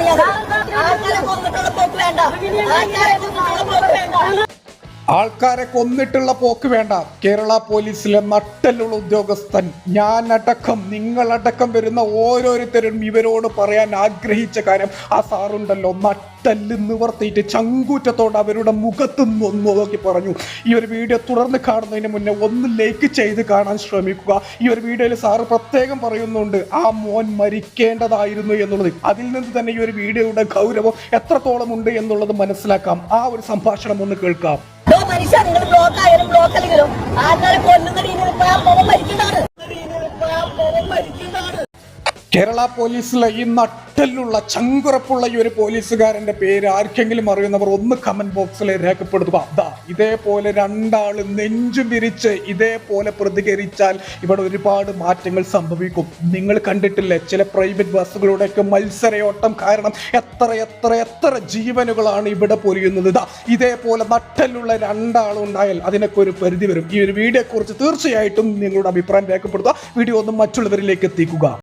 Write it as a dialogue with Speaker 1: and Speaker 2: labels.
Speaker 1: പണിയാണ് ആൾക്കാരെ കൊന്നിട്ടുള്ള പോക്ക് വേണ്ട. ആൾക്കാരെ കൊന്നിട്ടുള്ള പോക്ക് വേണ്ട.
Speaker 2: ആൾക്കാരെ കൊന്നിട്ടുള്ള പോക്ക് വേണ്ട. കേരള പോലീസിലെ നട്ടലുള്ള ഉദ്യോഗസ്ഥൻ ഞാൻ ഞാനടക്കം നിങ്ങളടക്കം വരുന്ന ഓരോരുത്തരും ഇവരോട് പറയാൻ ആഗ്രഹിച്ച കാര്യം ആ സാറുണ്ടല്ലോ നട്ടൽ നിവർത്തിയിട്ട് ചങ്കൂറ്റത്തോടെ അവരുടെ മുഖത്ത് നിന്ന് നോക്കി പറഞ്ഞു. ഈ ഒരു വീഡിയോ തുടർന്ന് കാണുന്നതിന് മുന്നേ ഒന്ന് ലൈക്ക് ചെയ്ത് കാണാൻ ശ്രമിക്കുക. ഈ ഒരു വീഡിയോയിൽ സാറ് പ്രത്യേകം പറയുന്നുണ്ട് ആ മോൻ മരിക്കേണ്ടതായിരുന്നു എന്നുള്ളത്. അതിൽ നിന്ന് തന്നെ ഈ ഒരു വീഡിയോയുടെ ഗൗരവം എത്രത്തോളം ഉണ്ട് എന്നുള്ളത് മനസ്സിലാക്കാം. ആ ഒരു സംഭാഷണം ഒന്ന് കേൾക്കാം.
Speaker 1: മനുഷ്യ നിങ്ങൾ ബ്ലോക്ക് ആയാലും ബ്ലോക്ക് അല്ലെങ്കിലും? ആൾക്കാരെ കൊല്ലുന്ന രീതിയിൽ മരിക്കുന്നതാണ് മരിക്കുന്നതാണ്.
Speaker 2: കേരള പോലീസിലെ ഈ നട്ടലുള്ള ചങ്കുറപ്പുള്ള ഈ ഒരു പോലീസുകാരന്റെ പേര് ആർക്കെങ്കിലും അറിയുന്നവർ ഒന്ന് കമന്റ് ബോക്സിൽ രേഖപ്പെടുത്തുക. അതാ ഇതേപോലെ രണ്ടാൾ നെഞ്ചു പിരിച്ച് ഇതേപോലെ പ്രതികരിച്ചാൽ ഇവിടെ ഒരുപാട് മാറ്റങ്ങൾ സംഭവിക്കും. നിങ്ങൾ കണ്ടിട്ടില്ലേ ചില പ്രൈവറ്റ് ബസ്സുകളുടെയൊക്കെ മത്സരയോട്ടം കാരണം എത്ര എത്ര എത്ര ജീവനുകളാണ് ഇവിടെ പൊലിയുന്നത്. ഇതാ ഇതേപോലെ നട്ടലുള്ള രണ്ടാളുണ്ടായാൽ അതിനൊക്കെ ഒരു പരിധി വരും. ഈ ഒരു വീഡിയോയെക്കുറിച്ച് തീർച്ചയായിട്ടും നിങ്ങളുടെ അഭിപ്രായം രേഖപ്പെടുത്തുക. വീഡിയോ ഒന്ന് മറ്റുള്ളവരിലേക്ക് എത്തിക്കുക.